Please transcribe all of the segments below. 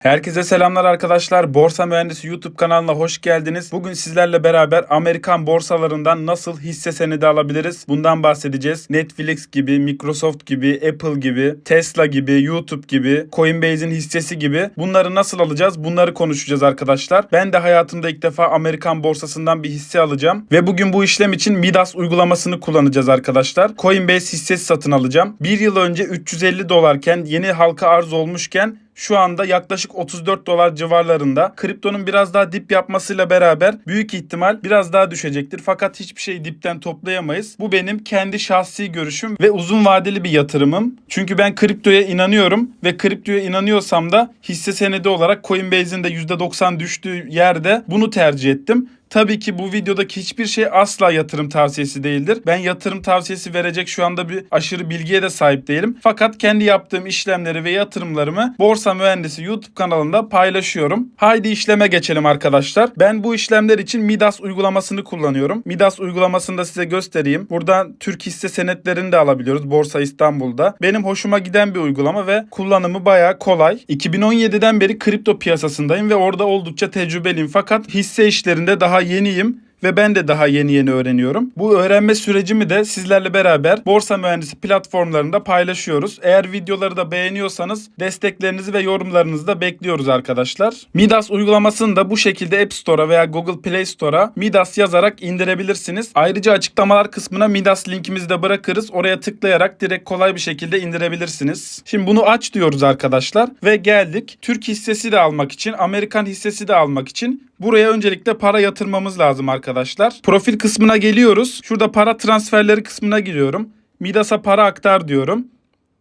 Herkese selamlar arkadaşlar. Borsa Mühendisi YouTube kanalına hoş geldiniz. Bugün sizlerle beraber Amerikan borsalarından nasıl hisse senedi alabiliriz? Bundan bahsedeceğiz. Netflix gibi, Microsoft gibi, Apple gibi, Tesla gibi, YouTube gibi, Coinbase'in hissesi gibi bunları nasıl alacağız? Bunları konuşacağız arkadaşlar. Ben de hayatımda ilk defa Amerikan borsasından bir hisse alacağım ve bugün bu işlem için Midas uygulamasını kullanacağız arkadaşlar. Coinbase hissesi satın alacağım. Bir yıl önce 350 dolarken yeni halka arz olmuşken şu anda yaklaşık 34 dolar civarlarında. Kriptonun biraz daha dip yapmasıyla beraber büyük ihtimal biraz daha düşecektir. Fakat hiçbir şeyi dipten toplayamayız. Bu benim kendi şahsi görüşüm ve uzun vadeli bir yatırımım. Çünkü ben kriptoya inanıyorum ve kriptoya inanıyorsam da hisse senedi olarak Coinbase'in de %90 düştüğü yerde bunu tercih ettim. Tabii ki bu videodaki hiçbir şey asla yatırım tavsiyesi değildir. Ben yatırım tavsiyesi verecek şu anda bir aşırı bilgiye de sahip değilim. Fakat kendi yaptığım işlemleri ve yatırımlarımı Borsa Mühendisi YouTube kanalında paylaşıyorum. Haydi işleme geçelim arkadaşlar. Ben bu işlemler için Midas uygulamasını kullanıyorum. Midas uygulamasını da size göstereyim. Buradan Türk hisse senetlerini de alabiliyoruz Borsa İstanbul'da. Benim hoşuma giden bir uygulama ve kullanımı bayağı kolay. 2017'den beri kripto piyasasındayım ve orada oldukça tecrübeliyim. Fakat hisse işlerinde daha yeniyim ve ben de daha yeni yeni öğreniyorum. Bu öğrenme sürecimi de sizlerle beraber Borsa Mühendisi platformlarında paylaşıyoruz. Eğer videoları da beğeniyorsanız desteklerinizi ve yorumlarınızı da bekliyoruz arkadaşlar. Midas uygulamasını da bu şekilde App Store'a veya Google Play Store'a Midas yazarak indirebilirsiniz. Ayrıca açıklamalar kısmına Midas linkimizi de bırakırız. Oraya tıklayarak direkt kolay bir şekilde indirebilirsiniz. Şimdi bunu aç diyoruz arkadaşlar ve geldik. Türk hissesi de almak için, Amerikan hissesi de almak için Buraya öncelikle para yatırmamız lazım arkadaşlar. Profil kısmına geliyoruz. Şurada para transferleri kısmına giriyorum. Midas'a para aktar diyorum.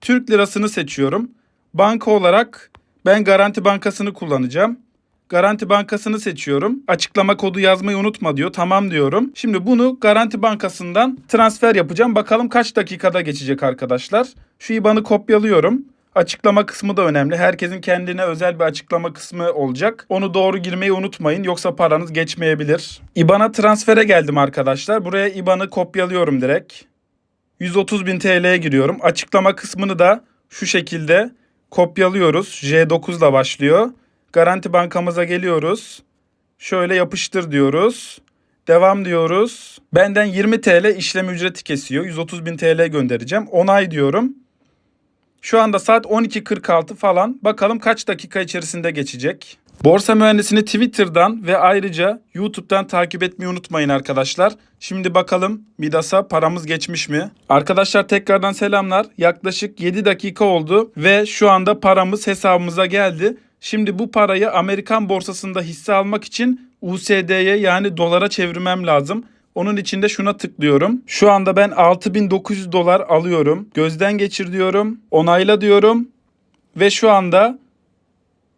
Türk lirasını seçiyorum. Banka olarak ben Garanti Bankası'nı kullanacağım. Garanti Bankası'nı seçiyorum. Açıklama kodu yazmayı unutma diyor. Tamam diyorum. Şimdi bunu Garanti Bankası'ndan transfer yapacağım. Bakalım kaç dakikada geçecek arkadaşlar. Şu IBAN'ı kopyalıyorum. Açıklama kısmı da önemli. Herkesin kendine özel bir açıklama kısmı olacak. Onu doğru girmeyi unutmayın yoksa paranız geçmeyebilir. IBAN'a transfere geldim arkadaşlar. Buraya IBAN'ı kopyalıyorum direkt. 130 bin TL'ye giriyorum. Açıklama kısmını da şu şekilde kopyalıyoruz. J9 ile başlıyor. Garanti bankamıza geliyoruz. Şöyle yapıştır diyoruz. Devam diyoruz. Benden 20 TL işlem ücreti kesiyor. 130 bin TL göndereceğim. Onay diyorum. Şu anda saat 12.46 falan. Bakalım kaç dakika içerisinde geçecek. Borsa Mühendisini Twitter'dan ve ayrıca YouTube'dan takip etmeyi unutmayın arkadaşlar. Şimdi bakalım Midas'a paramız geçmiş mi? Arkadaşlar tekrardan selamlar. Yaklaşık 7 dakika oldu ve şu anda paramız hesabımıza geldi. Şimdi bu parayı Amerikan borsasında hisse almak için USD'ye yani dolara çevirmem lazım. Onun için de şuna tıklıyorum. Şu anda ben 6900 dolar alıyorum. Gözden geçir diyorum. Onayla diyorum. Ve şu anda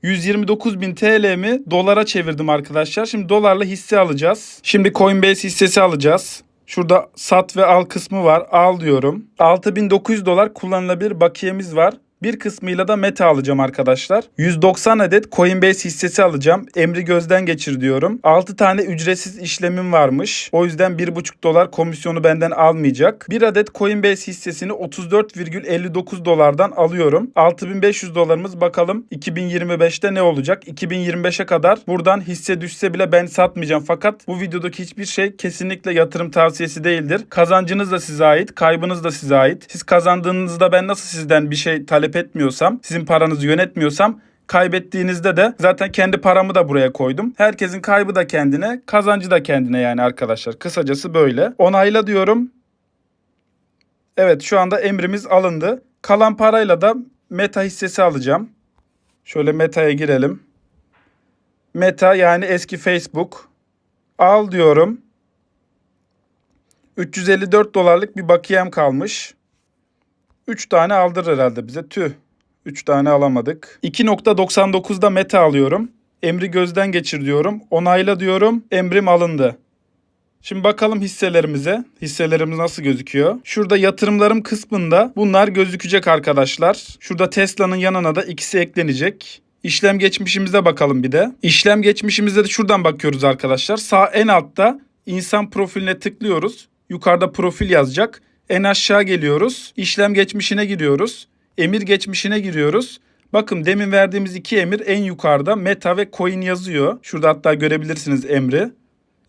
129.000 TL'mi dolara çevirdim arkadaşlar. Şimdi dolarla hisse alacağız. Şimdi Coinbase hissesi alacağız. Şurada sat ve al kısmı var. Al diyorum. 6900 dolar kullanılabilir bakiyemiz var. Bir kısmıyla da meta alacağım arkadaşlar. 190 adet Coinbase hissesi alacağım. Emri gözden geçir diyorum. 6 tane ücretsiz işlemim varmış. O yüzden 1,5 dolar komisyonu benden almayacak. 1 adet Coinbase hissesini 34,59 dolardan alıyorum. 6500 dolarımız bakalım 2025'te ne olacak? 2025'e kadar buradan hisse düşse bile ben satmayacağım. Fakat bu videodaki hiçbir şey kesinlikle yatırım tavsiyesi değildir. Kazancınız da size ait, kaybınız da size ait. Siz kazandığınızda ben nasıl sizden bir şey talep etmiyorsam, sizin paranızı yönetmiyorsam kaybettiğinizde de zaten kendi paramı da buraya koydum. Herkesin kaybı da kendine, kazancı da kendine yani arkadaşlar. Kısacası böyle. Onayla diyorum. Evet şu anda emrimiz alındı. Kalan parayla da meta hissesi alacağım. Şöyle meta'ya girelim. Meta yani eski Facebook. Al diyorum. 354 dolarlık bir bakiyem kalmış. 3 tane aldırır herhalde bize. Tüh. 3 tane alamadık. 2.99'da meta alıyorum. Emri gözden geçir diyorum. Onayla diyorum. Emrim alındı. Şimdi bakalım hisselerimize. Hisselerimiz nasıl gözüküyor? Şurada yatırımlarım kısmında bunlar gözükecek arkadaşlar. Şurada Tesla'nın yanına da ikisi eklenecek. İşlem geçmişimize bakalım bir de. İşlem geçmişimizde de şuradan bakıyoruz arkadaşlar. Sağ en altta insan profiline tıklıyoruz. Yukarıda profil yazacak. En aşağı geliyoruz. İşlem geçmişine giriyoruz. Emir geçmişine giriyoruz. Bakın demin verdiğimiz iki emir en yukarıda meta ve coin yazıyor. Şurada hatta görebilirsiniz emri.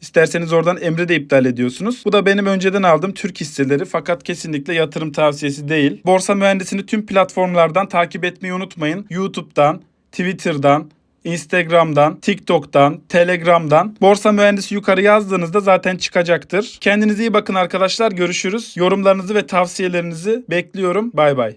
İsterseniz oradan emri de iptal ediyorsunuz. Bu da benim önceden aldığım Türk hisseleri fakat kesinlikle yatırım tavsiyesi değil. Borsa mühendisini tüm platformlardan takip etmeyi unutmayın. YouTube'dan, Twitter'dan, Instagram'dan, TikTok'tan, Telegram'dan Borsa Mühendisi yukarı yazdığınızda zaten çıkacaktır. Kendinize iyi bakın arkadaşlar. Görüşürüz. Yorumlarınızı ve tavsiyelerinizi bekliyorum. Bay bay.